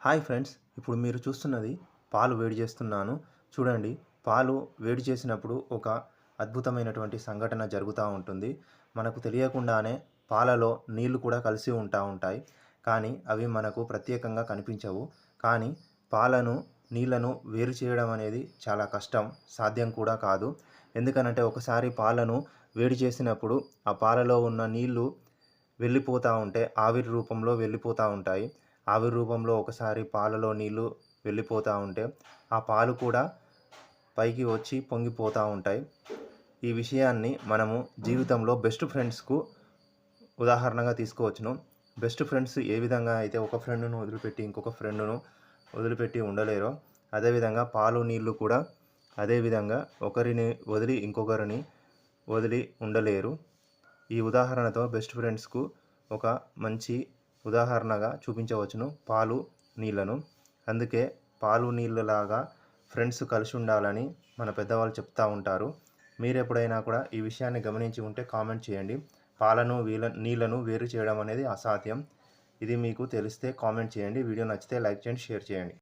Hi friends ఇప్పుడు మీరు చూస్తున్నది పాలు వేడి చేస్తున్నాను. చూడండి పాలు వేడి చేసినప్పుడు ఒక అద్భుతమైనటువంటి సంఘటన జరుగుతూ ఉంటుంది. మనకు తెలియకుండానే పాలలో నీళ్ళు కూడా కలిసి ఉంటా ఉంటాయి. కానీ అవి మనకు ప్రత్యేకంగా కనిపించవు. కానీ పాలను నీళ్ళను వేరు చేయడం అనేది చాలా కష్టం సాధ్యం కూడా కాదు. ఎందుకనంటే ఒకసారి పాలను వేడి చేసినప్పుడు ఆ పాలలో ఉన్న నీళ్ళు వెళ్ళిపోతూ ఉంటే ఆవిరి రూపంలో వెళ్ళిపోతూ ఉంటాయి. ఆవిరి రూపంలో ఒకసారి పాలలో నీళ్ళు వెళ్ళిపోతూ ఉంటే ఆ పాలు కూడా పైకి వచ్చి పొంగిపోతూ ఉంటాయి. ఈ విషయాన్ని మనము జీవితంలో బెస్ట్ ఫ్రెండ్స్కు ఉదాహరణగా తీసుకోవచ్చును. బెస్ట్ ఫ్రెండ్స్ ఏ విధంగా అయితే ఒక ఫ్రెండ్ను వదిలిపెట్టి ఇంకొక ఫ్రెండ్ను వదిలిపెట్టి ఉండలేరో అదేవిధంగా పాలు నీళ్ళు కూడా అదేవిధంగా ఒకరిని వదిలి ఇంకొకరిని వదిలి ఉండలేరు. ఈ ఉదాహరణతో బెస్ట్ ఫ్రెండ్స్కు ఒక మంచి ఉదాహరణగా చూపించవచ్చును. పాలు నీళ్ళను. అందుకే పాలు నీళ్ళలాగా ఫ్రెండ్స్ కలిసి ఉండాలని మన పెద్దవాళ్ళు చెప్తూ ఉంటారు. మీరు ఎప్పుడైనా కూడా ఈ విషయాన్ని గమనించి ఉంటే కామెంట్ చేయండి. పాలను వీళ్ళ నీళ్ళను వేరు చేయడం అనేది అసాధ్యం. ఇది మీకు తెలిస్తే కామెంట్ చేయండి. వీడియో నచ్చితే లైక్ చేయండి షేర్ చేయండి.